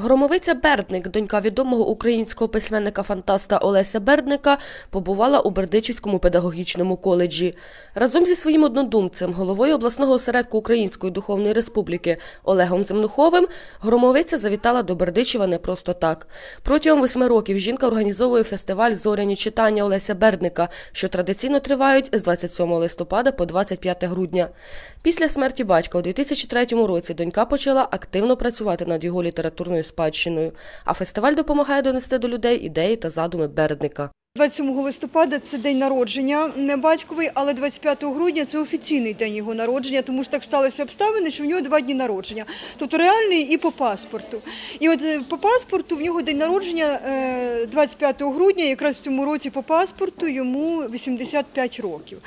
Громовиця Бердник, донька відомого українського письменника-фантаста Олеся Бердника, побувала у Бердичівському педагогічному коледжі. Разом зі своїм однодумцем, головою обласного осередку Української Духовної Республіки Олегом Земнуховим, Громовиця завітала до Бердичева не просто так. Протягом восьми років жінка організовує фестиваль Зоряні читання Олеся Бердника, що традиційно тривають з 27 листопада по 25 грудня. Після смерті батька у 2003 році донька почала активно працювати над його літературною спадщиною, а фестиваль допомагає донести до людей ідеї та задуми Бердника. 27 листопада це день народження не батьковий, але 25 грудня це офіційний день його народження, тому що так сталися обставини, що в нього два дні народження. Тобто реальний і по паспорту. І от е, по паспорту в нього день народження е, 25 грудня, якраз в цьому році по паспорту йому 85 років.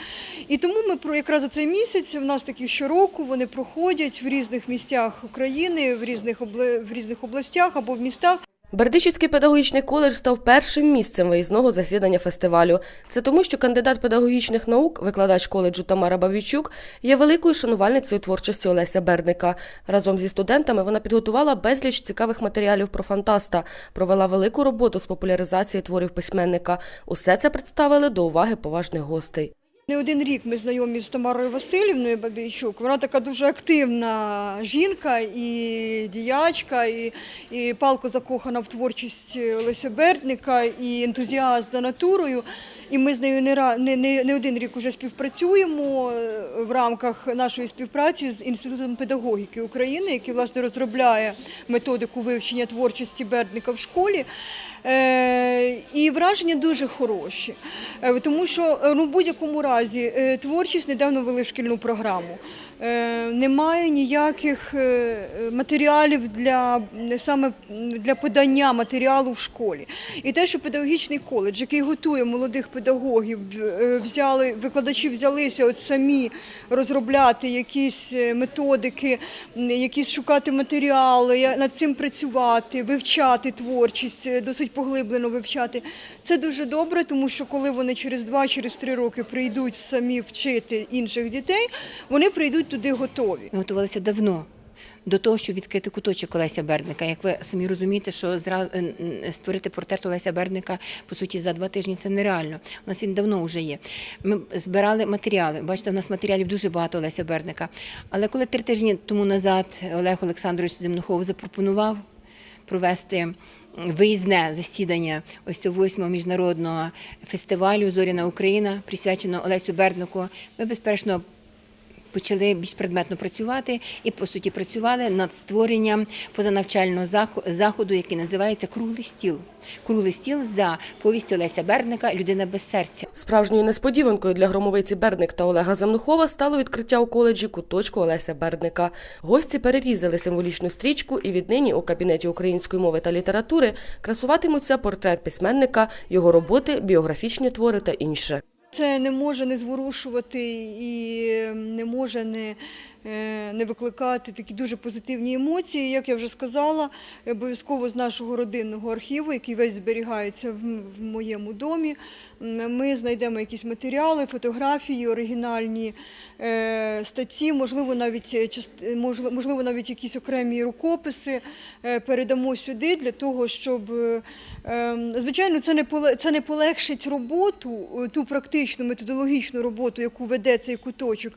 І тому ми про якраз цей місяць в нас такі щороку вони проходять в різних місцях України, в різних в різних областях або в містах. Бердичівський педагогічний коледж став першим місцем виїзного засідання фестивалю. Це тому, що кандидат педагогічних наук, викладач коледжу Тамара Бабійчук, є великою шанувальницею творчості Олеся Бердника. Разом зі студентами вона підготувала безліч цікавих матеріалів про фантаста, провела велику роботу з популяризації творів письменника. Усе це представили до уваги поважних гостей. Не один рік ми знайомі з Тамарою Васильівною Бабійчук. Вона така дуже активна жінка і діячка, і, і палко закохана в творчість Леся Бердника, і ентузіаст за натурою. І ми з нею не, не, не, не один рік уже співпрацюємо е, в рамках нашої співпраці з Інститутом педагогіки України, який власне розробляє методику вивчення творчості Бердника в школі. Е, і враження дуже хороші, Е, тому що е, ну, в будь-якому разі е, творчість недавно ввели в шкільну програму. Е, Немає ніяких е, матеріалів для саме для подання матеріалу в школі. І те, що педагогічний коледж, який готує молодих педагогів, е, взяли викладачі взялися от самі розробляти якісь методики, якісь шукати матеріали, над цим працювати, вивчати творчість, досить поглиблено вивчати. Це дуже добре, тому що коли вони через два, через три роки прийдуть самі вчити інших дітей, вони прийдуть туди готові. Ми готувалися давно. До того, щоб відкрити куточок Олеся Бердника. Як ви самі розумієте, що зра... створити портрет Олеся Бердника, по суті, за два тижні це нереально. У нас він давно вже є. Ми збирали матеріали. Бачите, у нас матеріалів дуже багато Олеся Бердника. Але коли три тижні тому назад Олег Олександрович Земнухов запропонував провести виїзне засідання ось цього восьмого міжнародного фестивалю Зоряна Україна, присвяченого Олесю Берднику, ми безперечно почали більш предметно працювати і по суті працювали над створенням позанавчального заходу, який називається Круглий стіл. Круглий стіл за повістю Олеся Бердника Людина без серця. Справжньою несподіванкою для громовиці Бердник та Олега Земнухова стало відкриття у коледжі куточку Олеся Бердника. Гості перерізали символічну стрічку, і віднині у кабінеті української мови та літератури красуватимуться портрет письменника, його роботи, біографічні твори та інше. Це не може не зворушувати і не може не, не викликати такі дуже позитивні емоції. Як я вже сказала, обов'язково з нашого родинного архіву, який весь зберігається в моєму домі, ми знайдемо якісь матеріали, фотографії, оригінальні е, статті, можливо, навіть е, е, можливо, навіть якісь окремі рукописи е, передамо сюди для того, щоб е, ем, звичайно це не поле- не полегшить роботу, е, ту практичну методологічну роботу, яку веде цей куточок.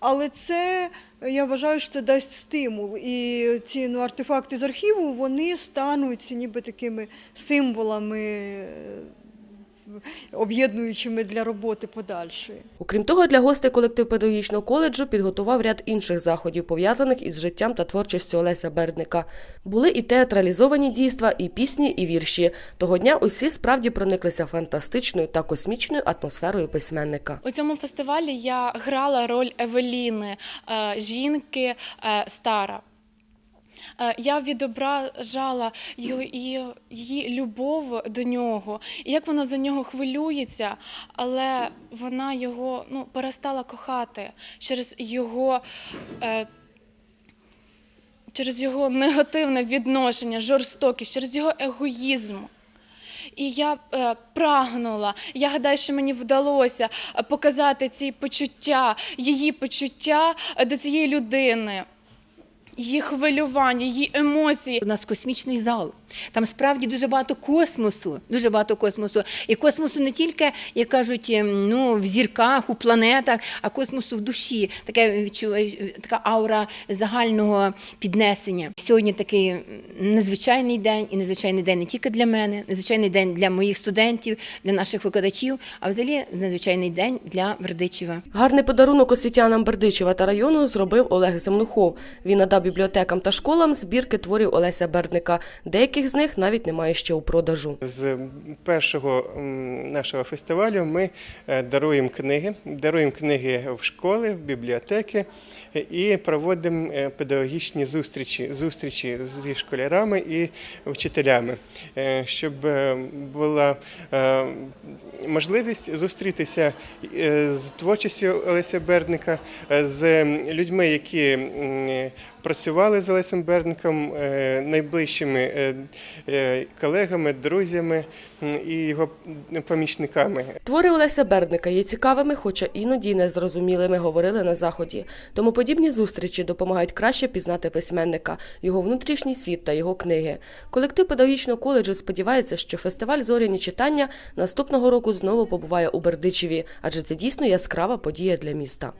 Але це я вважаю, що це дасть стимул. І ці ну, артефакти з архіву вони стануть ніби такими символами. Об'єднуючими для роботи подальшої. Окрім того, для гостей колектив педагогічного коледжу підготував ряд інших заходів, пов'язаних із життям та творчістю Олеся Бердника. Були і театралізовані дійства, і пісні, і вірші. Того дня усі справді прониклися фантастичною та космічною атмосферою письменника. У цьому фестивалі я грала роль Евеліни, е, жінки е, стара. Е, Я відображала її, любов до нього, і як вона за нього хвилюється, але вона його ну, перестала кохати через його, е, через його негативне відношення, жорстокість, через його егоїзм. І я е, прагнула. Я гадаю, що мені вдалося е, показати ці почуття, її почуття до цієї людини. Її хвилювання, її емоції. У нас космічний зал. Там справді дуже багато космосу. Дуже багато космосу. І космосу не тільки, як кажуть, ем, ну, в зірках, у планетах, а космосу в душі. Таке така аура загального піднесення. Сьогодні такий незвичайний день, і незвичайний день не тільки для мене, незвичайний день для моїх студентів, для наших викладачів, а взагалі незвичайний день для Бердичева. Гарний подарунок освітянам Бердичева та району зробив Олег Земнухов. Він надав бібліотекам та школам збірки творів Олеся Бердника. Деяких з них навіть немає ще у продажу. З першого нашого фестивалю ми е, даруємо книги, даруємо книги в школи, в бібліотеки і проводимо е, педагогічні зустрічі, зустрічі зі школярами і вчителями, е, щоб була можливість зустрітися з творчістю Олеся Бердника, з людьми, які працювали з Олесем Бердником, е, найближчими е, е, колегами, друзями і його помічниками. Твори Олеся Бердника є цікавими, хоча іноді незрозумілими, говорили на заході. Тому подібні зустрічі допомагають краще пізнати письменника, його внутрішній світ та його книги. Колектив педагогічного коледжу сподівається, що фестиваль зоряні читання наступного року знову побуває у Бердичеві, адже це дійсно яскрава подія для міста.